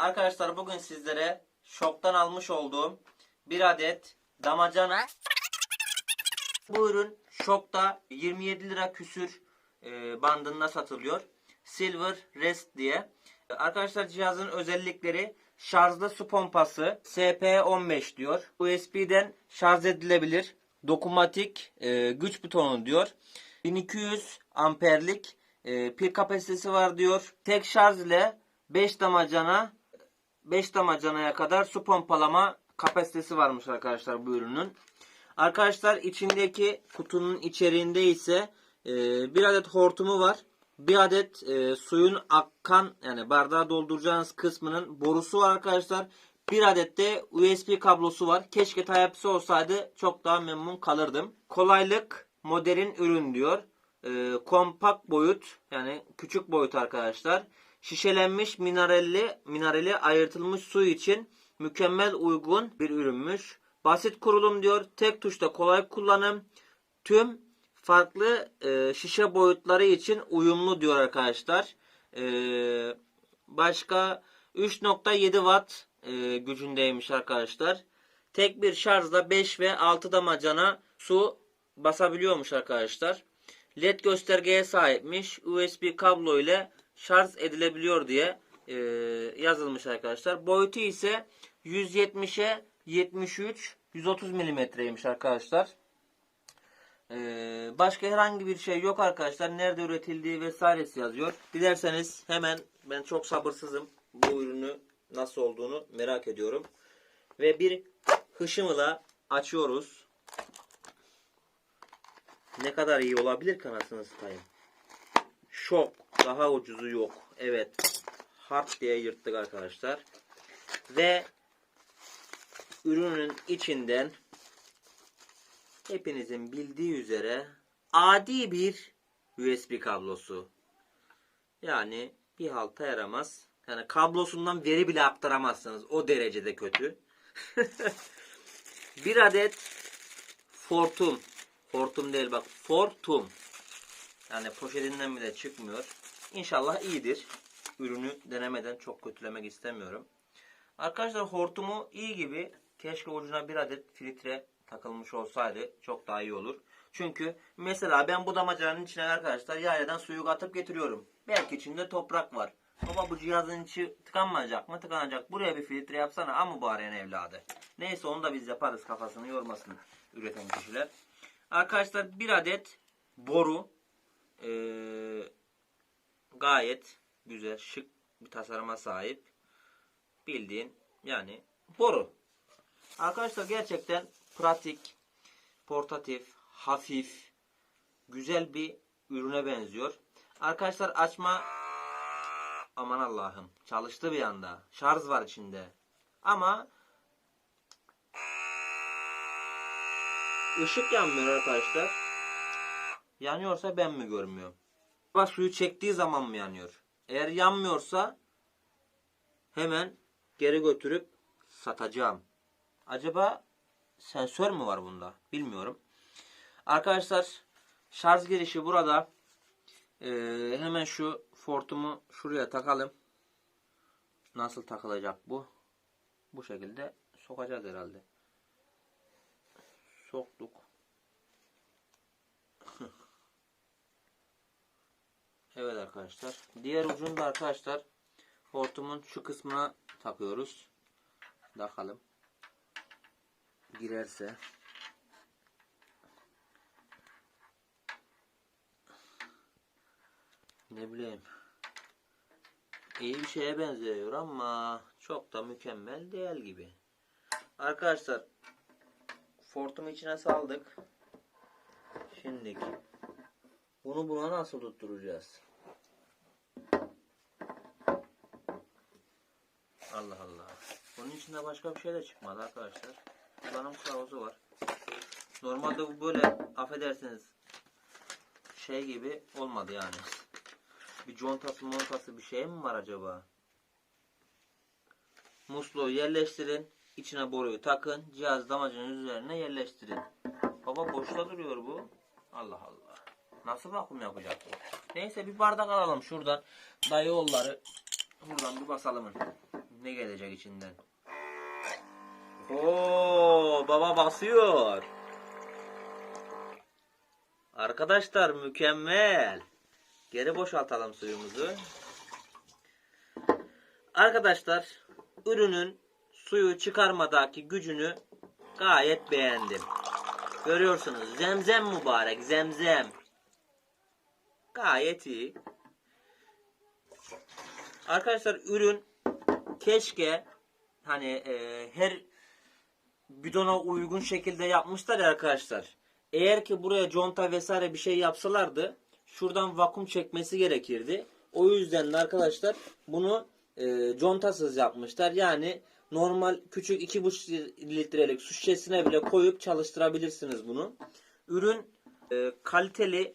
Arkadaşlar bugün sizlere şoktan almış olduğum bir adet damacana. Bu ürün şokta 27 lira küsür e, bandında satılıyor. Silver Rest diye. Arkadaşlar cihazın özellikleri şarjlı su pompası SP15 diyor. USB'den şarj edilebilir. Dokunmatik e, güç butonu diyor. 1200 amperlik e, pil kapasitesi var diyor. Tek şarj ile 5 damacana 5 damacanaya kadar su pompalama kapasitesi varmış arkadaşlar bu ürünün. Arkadaşlar içindeki kutunun içeriğinde ise e, bir adet hortumu var. Bir adet e, suyun akkan yani bardağı dolduracağınız kısmının borusu var arkadaşlar. Bir adet de USB kablosu var. Keşke Type-C olsaydı çok daha memnun kalırdım. Kolaylık modern ürün diyor. E, kompakt boyut yani küçük boyut arkadaşlar. Şişelenmiş mineralli minerali ayırtılmış su için mükemmel uygun bir ürünmüş. Basit kurulum diyor. Tek tuşta kolay kullanım. Tüm farklı e, şişe boyutları için uyumlu diyor arkadaşlar. E, başka 3.7 watt e, gücündeymiş arkadaşlar. Tek bir şarjla 5 ve 6 damacana su basabiliyormuş arkadaşlar. LED göstergeye sahipmiş. USB kablo ile şarj edilebiliyor diye e, yazılmış arkadaşlar. Boyutu ise 170'e 73 130 milimetreymiş arkadaşlar. Ee, başka herhangi bir şey yok arkadaşlar. Nerede üretildiği vesairesi yazıyor. Dilerseniz hemen ben çok sabırsızım. Bu ürünü nasıl olduğunu merak ediyorum. Ve bir hışımla açıyoruz. Ne kadar iyi olabilir kanasını satayım. Şok. Daha ucuzu yok. Evet. Hart diye yırttık arkadaşlar. Ve ürünün içinden hepinizin bildiği üzere adi bir USB kablosu. Yani bir halta yaramaz. Yani kablosundan veri bile aktaramazsınız. O derecede kötü. bir adet Fortum. Fortum değil bak. Fortum. Yani poşetinden bile çıkmıyor. İnşallah iyidir. Ürünü denemeden çok kötülemek istemiyorum. Arkadaşlar hortumu iyi gibi. Keşke ucuna bir adet filtre takılmış olsaydı çok daha iyi olur. Çünkü mesela ben bu damacanın içine arkadaşlar yayladan suyu katıp getiriyorum. Belki içinde toprak var. Baba bu cihazın içi tıkanmayacak mı? Tıkanacak. Buraya bir filtre yapsana ama bu arayan evladı. Neyse onu da biz yaparız kafasını yormasın üreten kişiler. Arkadaşlar bir adet boru ee, gayet güzel şık bir tasarıma sahip. Bildiğin yani boru. Arkadaşlar gerçekten pratik, portatif, hafif, güzel bir ürüne benziyor. Arkadaşlar açma aman Allah'ım çalıştı bir anda. Şarj var içinde. Ama ışık yanmıyor arkadaşlar. Yanıyorsa ben mi görmüyorum? Bak suyu çektiği zaman mı yanıyor? Eğer yanmıyorsa hemen geri götürüp satacağım. Acaba sensör mü var bunda? Bilmiyorum. Arkadaşlar şarj girişi burada. Ee, hemen şu fortumu şuraya takalım. Nasıl takılacak bu? Bu şekilde sokacağız herhalde. Soktuk. evet arkadaşlar. Diğer ucunda arkadaşlar hortumun şu kısmına takıyoruz. Bakalım girerse ne bileyim iyi bir şeye benziyor ama çok da mükemmel değil gibi. Arkadaşlar fortumu içine saldık. Şimdi bunu buna nasıl tutturacağız? Allah Allah. Bunun içinde başka bir şey de çıkmadı arkadaşlar kullanım kılavuzu var. Normalde bu böyle affedersiniz şey gibi olmadı yani. Bir contası montası bir şey mi var acaba? Musluğu yerleştirin. İçine boruyu takın. Cihaz damacının üzerine yerleştirin. Baba boşta duruyor bu. Allah Allah. Nasıl vakum yapacak bu? Neyse bir bardak alalım şuradan. Dayı oğulları. Buradan bir basalım. Ne çıkacak içinden. Oo, baba basıyor. Arkadaşlar mükemmel. Geri boşaltalım suyumuzu. Arkadaşlar ürünün suyu çıkarmadaki gücünü gayet beğendim. Görüyorsunuz zemzem mübarek zemzem. Gayet iyi. Arkadaşlar ürün keşke hani e, her bidona uygun şekilde yapmışlar ya arkadaşlar. Eğer ki buraya conta vesaire bir şey yapsalardı şuradan vakum çekmesi gerekirdi. O yüzden de arkadaşlar bunu e, contasız yapmışlar. Yani normal küçük 2,5 litrelik su şişesine bile koyup çalıştırabilirsiniz bunu. Ürün e, kaliteli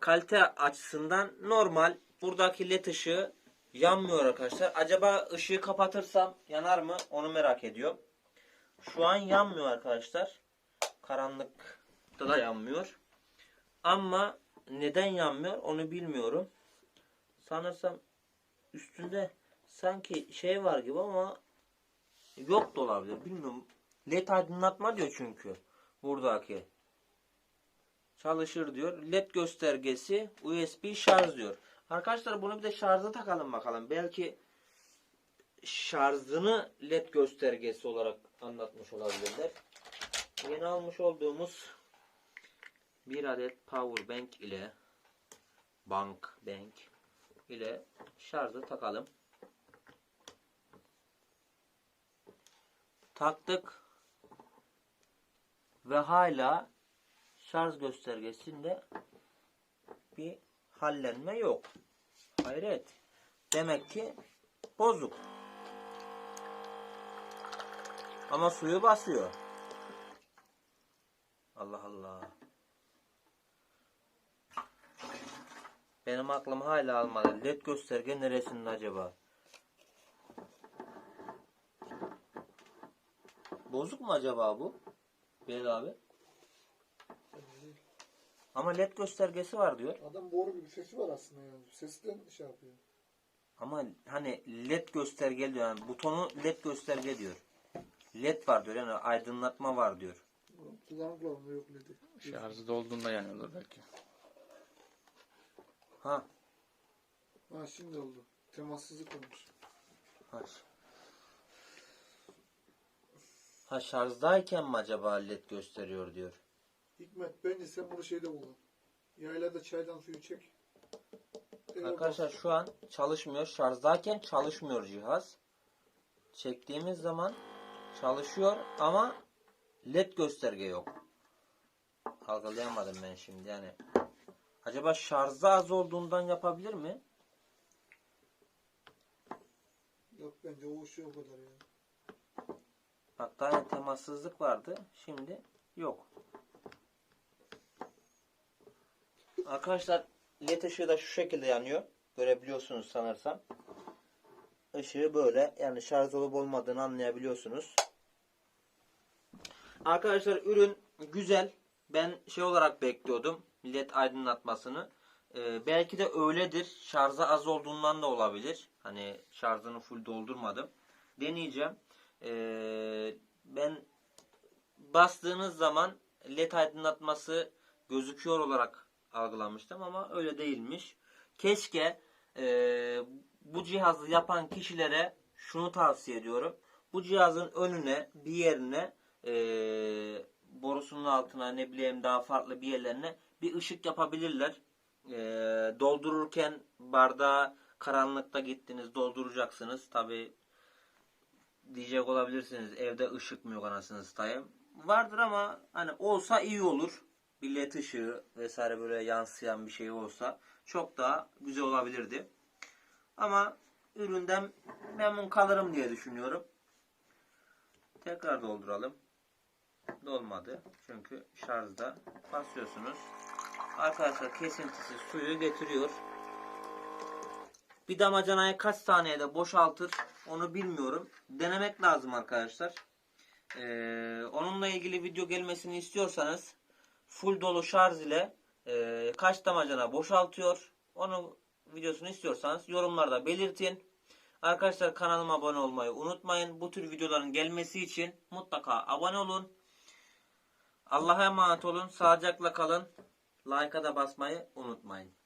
kalite açısından normal. Buradaki led ışığı yanmıyor arkadaşlar. Acaba ışığı kapatırsam yanar mı? Onu merak ediyorum. Şu an yanmıyor arkadaşlar. Karanlıkta da yanmıyor. Ama neden yanmıyor onu bilmiyorum. Sanırsam üstünde sanki şey var gibi ama yok da olabilir. Bilmiyorum. LED aydınlatma diyor çünkü. Buradaki. Çalışır diyor. LED göstergesi USB şarj diyor. Arkadaşlar bunu bir de şarja takalım bakalım. Belki şarjını LED göstergesi olarak anlatmış olabilirler. Yeni almış olduğumuz bir adet power bank ile bank bank ile şarjı takalım. Taktık ve hala şarj göstergesinde bir hallenme yok. Hayret. Demek ki bozuk. Ama suyu basıyor. Allah Allah. Benim aklım hala almadı. LED gösterge neresinde acaba? Bozuk mu acaba bu? Belal abi. Ama LED göstergesi var diyor. Adam boru gibi sesi var aslında yani. Sesten şey yapıyor. Ama hani led gösterge diyor. Yani butonu led gösterge diyor. Led var diyor. Yani aydınlatma var diyor. Kullanıklarında yok dedi. Şarjı dolduğunda yanıyordur belki. Ha. Ha şimdi oldu. Temassızlık olmuş. Ha. Ha şarjdayken mi acaba led gösteriyor diyor. Hikmet bence sen bunu şeyde kullan. Yaylada çaydan suyu çek. Eve Arkadaşlar bas. şu an çalışmıyor. Şarjdayken çalışmıyor cihaz. Çektiğimiz zaman çalışıyor ama led gösterge yok. Algılayamadım ben şimdi yani. Acaba şarjı az olduğundan yapabilir mi? Yok bence o şey o kadar ya. Bak daha önce temassızlık vardı. Şimdi yok. Arkadaşlar led ışığı da şu şekilde yanıyor. Görebiliyorsunuz sanırsam. Işığı böyle yani şarj olup olmadığını anlayabiliyorsunuz. Arkadaşlar ürün güzel. Ben şey olarak bekliyordum. led aydınlatmasını. Ee, belki de öyledir. Şarjı az olduğundan da olabilir. Hani şarjını full doldurmadım. Deneyeceğim. Ee, ben bastığınız zaman led aydınlatması gözüküyor olarak algılamıştım ama öyle değilmiş. Keşke e, bu cihazı yapan kişilere şunu tavsiye ediyorum. Bu cihazın önüne bir yerine e, borusunun altına ne bileyim daha farklı bir yerlerine bir ışık yapabilirler. E, doldururken bardağı karanlıkta gittiniz dolduracaksınız. Tabi diyecek olabilirsiniz evde ışık mı yok anasını satayım. Vardır ama hani olsa iyi olur. Bir led ışığı vesaire böyle yansıyan bir şey olsa çok daha güzel olabilirdi. Ama üründen memnun kalırım diye düşünüyorum. Tekrar dolduralım. Dolmadı. Çünkü şarjda basıyorsunuz. Arkadaşlar kesintisiz suyu getiriyor. Bir damacanayı kaç saniyede boşaltır onu bilmiyorum. Denemek lazım arkadaşlar. Ee, onunla ilgili video gelmesini istiyorsanız full dolu şarj ile e, kaç damacana boşaltıyor onu videosunu istiyorsanız yorumlarda belirtin. Arkadaşlar kanalıma abone olmayı unutmayın. Bu tür videoların gelmesi için mutlaka abone olun. Allah'a emanet olun. Sağlıcakla kalın. Like'a da basmayı unutmayın.